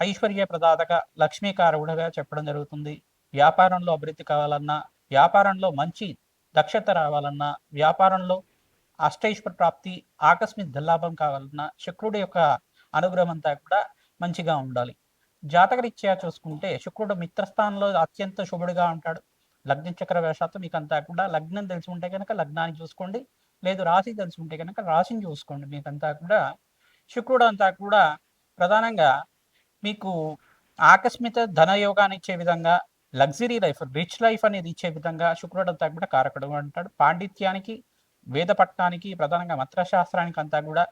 ఐశ్వర్య ప్రదాతగా లక్ష్మీకారకుడుగా చెప్పడం జరుగుతుంది. వ్యాపారంలో అభివృద్ధి కావాలన్నా వ్యాపారంలో మంచి దక్షత రావాలన్నా వ్యాపారంలో అష్టైశ్వర ప్రాప్తి ఆకస్మిక దల్లాభం కావాలన్నా శుక్రుడి యొక్క అనుగ్రహం అంతా కూడా మంచిగా ఉండాలి. జాతకరీత్యా చూసుకుంటే శుక్రుడు మిత్రస్థానంలో అత్యంత శుభుడిగా ఉంటాడు. లగ్న చక్ర వేషాత్తు మీకు అంతా కూడా లగ్నం తెలిసి ఉంటే కనుక లగ్నాన్ని చూసుకోండి. లేదు రాశి తెలిసి ఉంటే కనుక రాశిని చూసుకోండి. మీకంతా కూడా శుక్రుడు అంతా కూడా ప్రధానంగా మీకు ఆకస్మిక ధనయోగాన్ని ఇచ్చే విధంగా లగ్జరీ లైఫ్ రిచ్ లైఫ్ అనేది ఇచ్చే విధంగా శుక్రుడు అంతా కూడా కారకుడు అంటాడు. పాండిత్యానికి వేద పట్టణానికి ప్రధానంగా మంత్రశాస్త్రానికి అంతా కూడా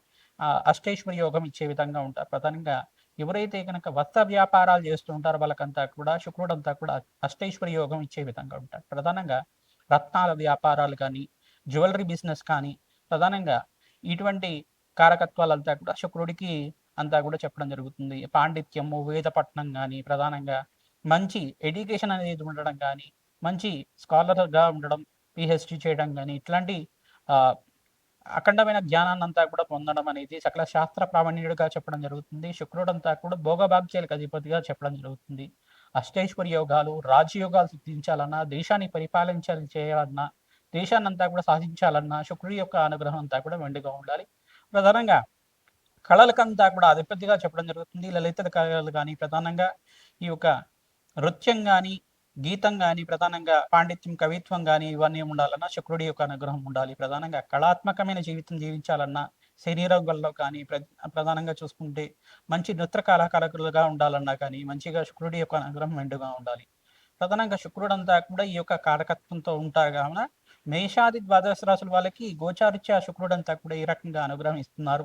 అష్టేశ్వరి యోగం ఇచ్చే విధంగా ఉంటారు. ప్రధానంగా ఎవరైతే కనుక వస్త్ర వ్యాపారాలు చేస్తుంటారో వాళ్ళకంతా కూడా శుక్రుడు అంతా కూడా అష్టైశ్వరి యోగం ఇచ్చే విధంగా ఉంటారు. ప్రధానంగా రత్నాల వ్యాపారాలు కానీ జ్యువెలరీ బిజినెస్ కానీ ప్రధానంగా ఇటువంటి కారకత్వాలంతా కూడా శుక్రుడికి అంతా కూడా చెప్పడం జరుగుతుంది. పాండిత్యము వేదపట్నం కానీ ప్రధానంగా మంచి ఎడ్యుకేషన్ అనేది ఉండడం కానీ మంచి స్కాలర్గా ఉండడం పిహెచ్డి చేయడం కానీ ఇట్లాంటి అఖండమైన జ్ఞానాన్ని అంతా కూడా పొందడం అనేది సకల శాస్త్ర ప్రావీణ్యుడిగా చెప్పడం జరుగుతుంది. శుక్రుడు అంతా కూడా భోగభాగ్యాలకు అధిపతిగా చెప్పడం జరుగుతుంది. అష్టేశ్వరి యోగాలు రాజయోగాలు సిద్ధించాలన్నా దేశాన్ని పరిపాలించాలి చేయాలన్నా దేశాన్ని అంతా కూడా సాధించాలన్నా శుక్రుడి యొక్క అనుగ్రహం అంతా కూడా మెండుగా ఉండాలి. ప్రధానంగా కళలకంతా కూడా అధిపతిగా చెప్పడం జరుగుతుంది. లలిత కళలు కానీ ప్రధానంగా ఈ యొక్క నృత్యం కానీ గీతం కానీ ప్రధానంగా పాండిత్యం కవిత్వం కానీ ఇవన్నీ ఉండాలన్నా శుక్రుడి యొక్క అనుగ్రహం ఉండాలి. ప్రధానంగా కళాత్మకమైన జీవితం జీవించాలన్నా శరీరంగంలో కానీ ప్రధానంగా చూసుకుంటే మంచి నృత్య కళాకారకులుగా ఉండాలన్నా కానీ మంచిగా శుక్రుడి యొక్క అనుగ్రహం మెండుగా ఉండాలి. ప్రధానంగా శుక్రుడంతా కూడా ఈ యొక్క కారకత్వంతో ఉంటారు కావున మేషాది ద్వాదశ రాసుల వాళ్ళకి గోచారిత్య శుక్రుడంతా కూడా ఈ రకంగా అనుగ్రహం ఇస్తున్నారు.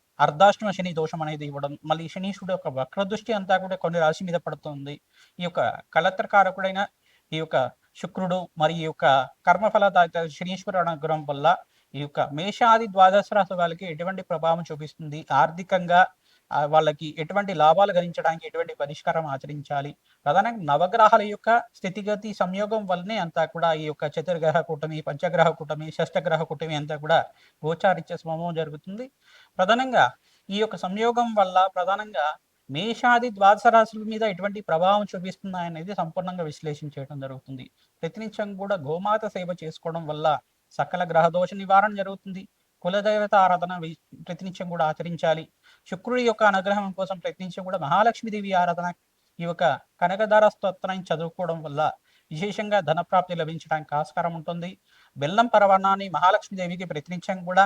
అర్ధాష్టమ శని దోషం అనేది ఇవ్వడం మళ్ళీ శనీశ్వరుడు యొక్క వక్ర దృష్టి అంతా కూడా కొన్ని రాశి మీద పడుతుంది. ఈ యొక్క కలత్రకారకుడైన ఈ యొక్క శుక్రుడు మరి ఈ యొక్క కర్మఫల శనీశ్వర అనుగ్రహం వల్ల ఈ యొక్క మేషాది ద్వాదశ రాశి వాళ్ళకి ఎటువంటి ప్రభావం చూపిస్తుంది? ఆర్థికంగా వాళ్ళకి ఎటువంటి లాభాలు గణించడానికి ఎటువంటి పరిష్కారం ఆచరించాలి? ప్రధానంగా నవగ్రహాల యొక్క స్థితిగతి సంయోగం వల్లనే అంతా కూడా ఈ యొక్క చతుర్గ్రహ కూటమి పంచగ్రహ కూటమి షష్టగ్రహ కూటమి అంతా కూడా గోచారిత్య స్వభావం జరుగుతుంది. ప్రధానంగా ఈ యొక్క సంయోగం వల్ల ప్రధానంగా మేషాది ద్వాదశ రాశుల మీద ఎటువంటి ప్రభావం చూపిస్తున్నాయనేది సంపూర్ణంగా విశ్లేషించడం జరుగుతుంది. ప్రతినిత్యం కూడా గోమాత సేవ చేసుకోవడం వల్ల సకల గ్రహదోష నివారణ జరుగుతుంది. కులదేవత ఆరాధన ప్రతినిత్యం కూడా ఆచరించాలి. శుక్రుడి యొక్క అనుగ్రహం కోసం ప్రయత్నించి కూడా మహాలక్ష్మీదేవి ఆరాధన ఈ యొక్క కనకధార స్తోత్రాన్ని చదువుకోవడం వల్ల విశేషంగా ధనప్రాప్తి లభించడానికి ఆస్కారం ఉంటుంది. బెల్లం పరవణాన్ని మహాలక్ష్మీదేవికి ప్రతినిత్యం కూడా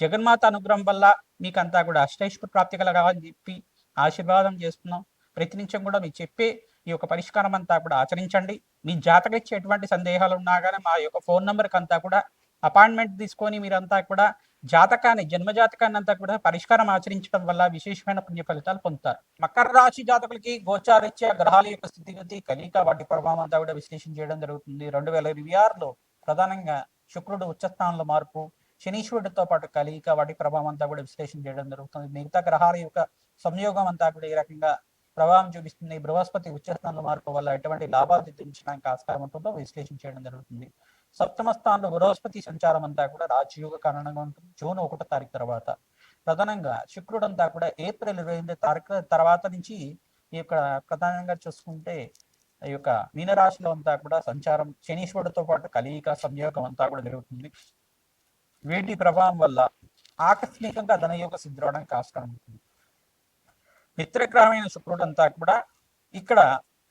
జగన్మాత అనుగ్రహం వల్ల మీకంతా కూడా అష్టైశ్వర ప్రాప్తి కలగాలని చెప్పి ఆశీర్వాదం చేస్తున్నాం. ప్రతి నిమిషం కూడా మీరు చెప్పే ఈ యొక్క పరిష్కారం అంతా కూడా ఆచరించండి. మీ జాతక ఇచ్చే ఎటువంటి సందేహాలు ఉన్నా కానీ మా యొక్క ఫోన్ నెంబర్కి అంతా కూడా అపాయింట్మెంట్ తీసుకొని మీరంతా కూడా జాతకాన్ని జన్మజాతకాన్ని అంతా కూడా పరిష్కారం ఆచరించడం వల్ల విశేషమైన పుణ్య ఫలితాలు పొందుతారు. మకర రాశి జాతకులకి గోచారిచ్చే గ్రహాల యొక్క స్థితిగతి కలిక వాటి ప్రభావం అంతా కూడా విశ్లేషణ చేయడం జరుగుతుంది. రెండు వేల ఇరవై ఆరులో ప్రధానంగా శుక్రుడు ఉచ్చస్థానంలో మార్పు శనీశ్వరుడితో పాటు కలియక వాటి ప్రభావం అంతా కూడా విశ్లేషణ చేయడం జరుగుతుంది. మిగతా గ్రహాల యొక్క సంయోగం అంతా కూడా ఈ రకంగా ప్రభావం చూపిస్తుంది. బృహస్పతి ఉచ్చస్థానంలో మార్పు వల్ల ఎటువంటి లాభాలు తెచ్చించడానికి ఆస్కారం ఉంటుందో విశ్లేషణ చేయడం జరుగుతుంది. సప్తమ స్థానంలో బృహస్పతి సంచారం అంతా కూడా రాజయోగ కారణంగా ఉంటుంది. జూన్ ఒకటో తారీఖు తర్వాత. ప్రధానంగా శుక్రుడు అంతా కూడా ఏప్రిల్ ఇరవై ఎనిమిది తారీఖు తర్వాత నుంచి ఈ యొక్క ప్రధానంగా చూసుకుంటే ఈ యొక్క మీనరాశిలో అంతా కూడా సంచారం శనీశ్వరుడితో పాటు కలియిక సంయోగం అంతా కూడా జరుగుతుంది. వీటి ప్రభావం వల్ల ఆకస్మికంగా ధనయోగ సిద్ధవడానికి ఆస్కారం ఉంటుంది మిత్రగ్రహమైన శుక్రుడు అంతా కూడా ఇక్కడ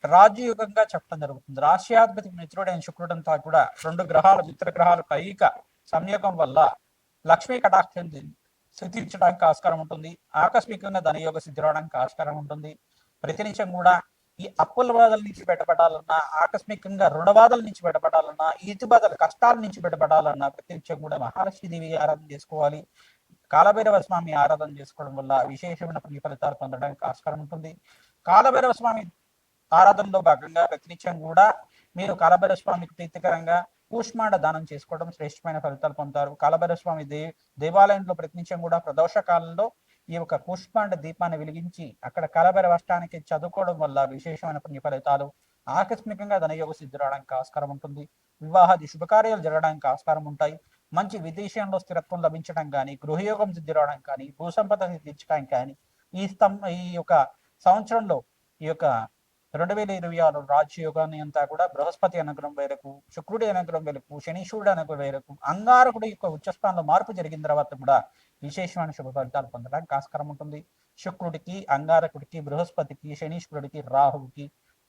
రాజయోగంగా చెప్పడం జరుగుతుంది. రాష్ట్రాధిపతి మిత్రుడైన శుక్రుడు అంతా కూడా రెండు గ్రహాలు మిత్రగ్రహాలు కైక సంయోగం వల్ల లక్ష్మీ కటాక్షం సిద్ధించడానికి ఆస్కారం ఉంటుంది ఆకస్మికంగా ధనయోగ సిద్ధిరవడానికి ఆస్కారం ఉంటుంది ప్రతినిత్యం కూడా ఈ అప్పుల బాధల నుంచి బయటపడాలన్నా ఆకస్మికంగా రుణబాధల నుంచి బయటపడాలన్నా ఈతి బాధల కష్టాల నుంచి బయటపడాలన్నా ప్రతినిత్యం కూడా మహాలక్ష్మీదేవి ఆరాధన చేసుకోవాలి. కాలభైరవ స్వామి ఆరాధన చేసుకోవడం వల్ల విశేషమైన పుణ్య ఫలితాలు పొందడానికి ఆస్కారం ఉంటుంది. కాలభైరవ స్వామి ఆరాధనలో భాగంగా ప్రతినిత్యం కూడా మీరు కాలభైరవ స్వామికి ప్రీతికరంగా కూష్మాండ దానం చేసుకోవడం శ్రేష్టమైన ఫలితాలు పొందుతారు. కాలభైరవ స్వామి దే దేవాలయంలో ప్రతినిత్యం కూడా ప్రదోష కాలంలో ఈ యొక్క కూష్మాండ దీపాన్ని వెలిగించి అక్కడ కలబెర వర్షానికి చదువుకోవడం వల్ల విశేషమైన పుణ్య ఫలితాలు ఆకస్మికంగా ధనయోగ సిద్ధి రావడానికి ఆస్కారం ఉంటుంది. వివాహాది శుభకార్యాలు జరగడానికి ఆస్కారం ఉంటాయి. మంచి విదేశంలో స్థిరత్వం లభించడం కానీ గృహయోగం సిద్ధి రావడం కానీ భూసంపద సిద్ధించడానికి కానీ ఈ స్తం ఈ యొక్క సంవత్సరంలో ఈ యొక్క రెండు వేల ఇరవై ఆరు రాజ్యయోగాన్ని అంతా కూడా బృహస్పతి అనుగ్రహం వేరకు శుక్రుడి అనుగ్రహం వేరకు శనీశ్వరుడు అనుగ్రహం వేరకు అంగారకుడి యొక్క ఉచ్చస్థానంలో మార్పు జరిగిన తర్వాత కూడా విశేషమైన శుభ ఫలితాలు పొందడానికి ఆస్కారం ఉంటుంది. శుక్రుడికి అంగారకుడికి బృహస్పతికి శనీశ్వరుడికి రాహువుకి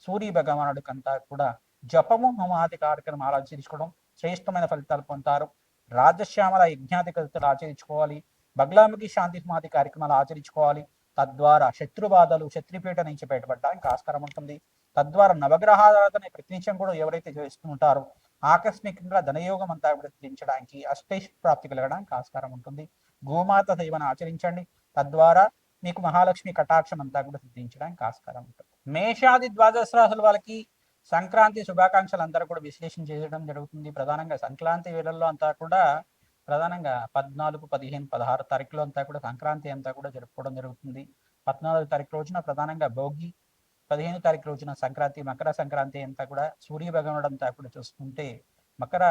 సూర్య భగవానుడికి అంతా కూడా జపము హోమాది కార్యక్రమాలు ఆచరించుకోవడం శ్రేష్టమైన ఫలితాలు పొందుతారు. రాజశ్యామల యజ్ఞాది ఆచరించుకోవాలి. బగ్లాముఖి శాంతి సమాధి కార్యక్రమాలు ఆచరించుకోవాలి. తద్వారా శత్రుబాధలు శత్రుపీఠ నుంచి బయటపడడానికి ఆస్కారం ఉంటుంది. తద్వారా నవగ్రహారాధన ప్రతినిత్యం కూడా ఎవరైతే చేస్తుంటారో ఆకస్మికంగా ధనయోగం అంతా వృద్ధించడానికి అష్టైష్ ప్రాప్తి కలగడానికి ఆస్కారం ఉంటుంది. గోమాత సేవను ఆచరించండి. తద్వారా మీకు మహాలక్ష్మి కటాక్షం అంతా కూడా సిద్ధించడానికి ఆస్కారం ఉంటుంది. మేషాది ద్వాదశ రాసుల వాళ్ళకి సంక్రాంతి శుభాకాంక్షలు అందరూ కూడా విశ్లేషణ చేయడం జరుగుతుంది. ప్రధానంగా సంక్రాంతి వేళల్లో అంతా కూడా ప్రధానంగా పద్నాలుగు పదిహేను పదహారు తారీఖులో అంతా కూడా సంక్రాంతి అంతా కూడా జరుపుకోవడం జరుగుతుంది. పద్నాలుగు తారీఖు రోజున ప్రధానంగా భోగి పదిహేను తారీఖు రోజున సంక్రాంతి మకర సంక్రాంతి అంతా కూడా సూర్యభగవనుడు అంతా కూడా చూసుకుంటే మకర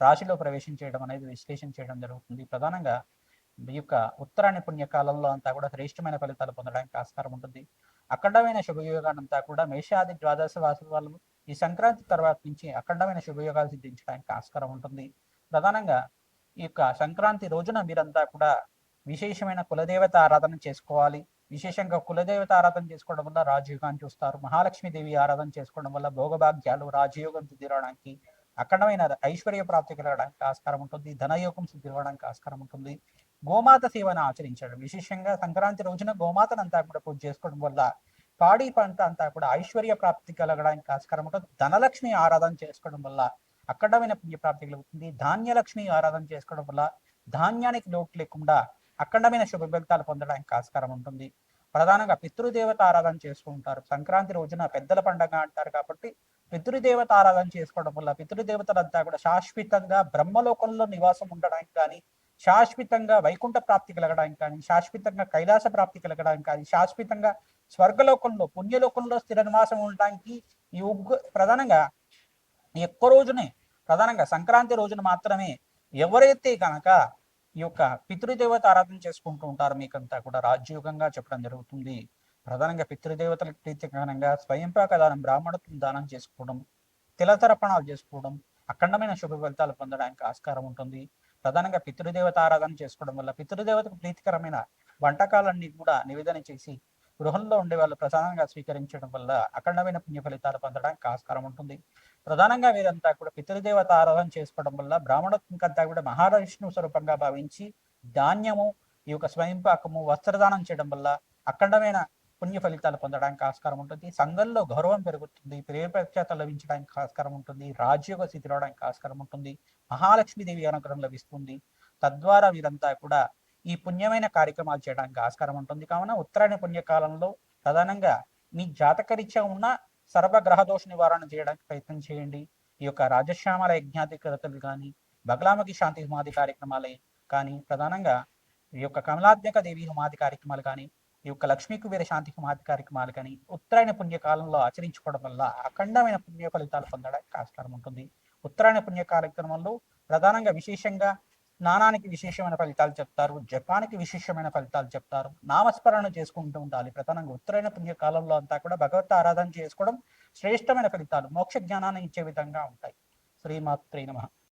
రాశిలో ప్రవేశం చేయడం అనేది విశ్లేషణ చేయడం జరుగుతుంది. ప్రధానంగా ఈ యొక్క ఉత్తరాయణ పుణ్యకాలంలో అంతా కూడా శ్రేష్టమైన ఫలితాలు పొందడానికి ఆస్కారం ఉంటుంది. అఖండమైన శుభయోగానంతా కూడా మేషాది ద్వాదశ వాసుల వాళ్ళు ఈ సంక్రాంతి తర్వాత నుంచి అఖండమైన శుభయోగాలు సిద్ధించడానికి ఆస్కారం ఉంటుంది. ప్రధానంగా ఈ యొక్క సంక్రాంతి రోజున మీరంతా కూడా విశేషమైన కులదేవత ఆరాధన చేసుకోవాలి. విశేషంగా కులదేవత ఆరాధన చేసుకోవడం వల్ల రాజయోగాన్ని చూస్తారు మహాలక్ష్మీదేవి ఆరాధన చేసుకోవడం వల్ల భోగభాగ్యాలు రాజయోగం తీరడానికి అఖండమైన ఐశ్వర్య ప్రాప్తి కలగడానికి ఆస్కారం ఉంటుంది. ధనయోగం సిద్ధిరవడానికి ఆస్కారం ఉంటుంది. గోమాత సేవను ఆచరించడం విశేషంగా సంక్రాంతి రోజున గోమాతను అంతా కూడా పూజ చేసుకోవడం వల్ల పాడి పంట అంతా కూడా ఐశ్వర్య ప్రాప్తి కలగడానికి ఆస్కారం ఉంటుంది. ధనలక్ష్మి ఆరాధన చేసుకోవడం వల్ల అక్కడమైన పుణ్యప్రాప్తి కలుగుతుంది ధాన్యలక్ష్మి ఆరాధన చేసుకోవడం వల్ల ధాన్యానికి లోటు లేకుండా అఖండమైన శుభ ఫలితాలు పొందడానికి ఆస్కారం ఉంటుంది. ప్రధానంగా పితృదేవత ఆరాధన చేసుకుంటారు సంక్రాంతి రోజున పెద్దల పండగ అంటారు కాబట్టి పితృదేవత ఆరాధన చేసుకోవడం వల్ల పితృదేవతలంతా కూడా శాశ్వతంగా బ్రహ్మలోకంలో నివాసం ఉండడానికి కానీ శాశ్వతంగా వైకుంఠ ప్రాప్తి కలగడానికి కానీ శాశ్వతంగా కైలాస ప్రాప్తి కలగడానికి కానీ శాశ్వతంగా స్వర్గలోకంలో పుణ్యలోకంలో స్థిర నివాసం ఉండడానికి ఈ ఉగ్గు ప్రధానంగా ఒక్క రోజునే ప్రధానంగా సంక్రాంతి రోజున మాత్రమే ఎవరైతే కనుక ఈ యొక్క పితృదేవత ఆరాధన చేసుకుంటూ ఉంటారు మీకంతా కూడా రాజ్యోగంగా చెప్పడం జరుగుతుంది. ప్రధానంగా పితృదేవతలకు ప్రీతికరంగా స్వయంపాక దానం బ్రాహ్మణత్వం దానం చేసుకోవడం తిలతర్పణాలు చేసుకోవడం అఖండమైన శుభ ఫలితాలు పొందడానికి ఆస్కారం ఉంటుంది. ప్రధానంగా పితృదేవత ఆరాధన చేసుకోవడం వల్ల పితృదేవతకు ప్రీతికరమైన వంటకాలన్నీ కూడా నివేదన చేసి గృహంలో ఉండే వాళ్ళు ప్రధానంగా స్వీకరించడం వల్ల అఖండమైన పుణ్య ఫలితాలు పొందడానికి ఆస్కారం ఉంటుంది. ప్రధానంగా వీరంతా కూడా పితృదేవత ఆరాధన చేసుకోవడం వల్ల బ్రాహ్మణత్వంకంతా కూడా మహావిష్ణువు స్వరూపంగా భావించి ధాన్యము ఈ యొక్క స్వయంపాకము వస్త్రదానం చేయడం వల్ల అఖండమైన పుణ్య ఫలితాలు పొందడానికి ఆస్కారం ఉంటుంది. సంఘంలో గౌరవం పెరుగుతుంది ప్రేమప్రఖ్యాత లభించడానికి ఆస్కారం ఉంటుంది రాజ్యోగ స్థితి రావడానికి ఆస్కారం ఉంటుంది మహాలక్ష్మీదేవి అనుగ్రహం లభిస్తుంది. తద్వారా వీరంతా కూడా ఈ పుణ్యమైన కార్యక్రమాలు చేయడానికి ఆస్కారం ఉంటుంది. కావున ఉత్తరాయణ పుణ్యకాలంలో ప్రధానంగా మీ జాతకరీత్యా ఉన్న సర్వగ్రహ దోష నివారణ చేయడానికి ప్రయత్నం చేయండి. ఈ యొక్క రాజశ్యామల యజ్ఞాధికృతలు కానీ బగలామకి శాంతి హుమాది కార్యక్రమాలే కానీ ప్రధానంగా ఈ యొక్క కమలాత్మక దేవి హుమాది కార్యక్రమాలు కానీ ఈ యొక్క లక్ష్మీ కుబేర శాంతి హుమాది కార్యక్రమాలు కానీ ఉత్తరాయణ పుణ్యకాలంలో ఆచరించుకోవడం వల్ల అఖండమైన పుణ్య ఫలితాలు పొందడానికి ఆస్కారం ఉంటుంది. ఉత్తరాయణ పుణ్య కార్యక్రమంలో ప్రధానంగా విశేషంగా స్నానానికి విశేషమైన ఫలితాలు చెప్తారు జపానికి విశేషమైన ఫలితాలు చెప్తారు. నామస్మరణ చేసుకుంటూ ఉండాలి. ప్రధానంగా ఉత్తరైన పుణ్య కాలంలో అంతా కూడా భగవత్ ఆరాధన చేసుకోవడం శ్రేష్టమైన ఫలితాలు. మోక్ష జ్ఞానాన్ని ఇచ్చే విధంగా ఉంటాయి. శ్రీమాత్రే నమ.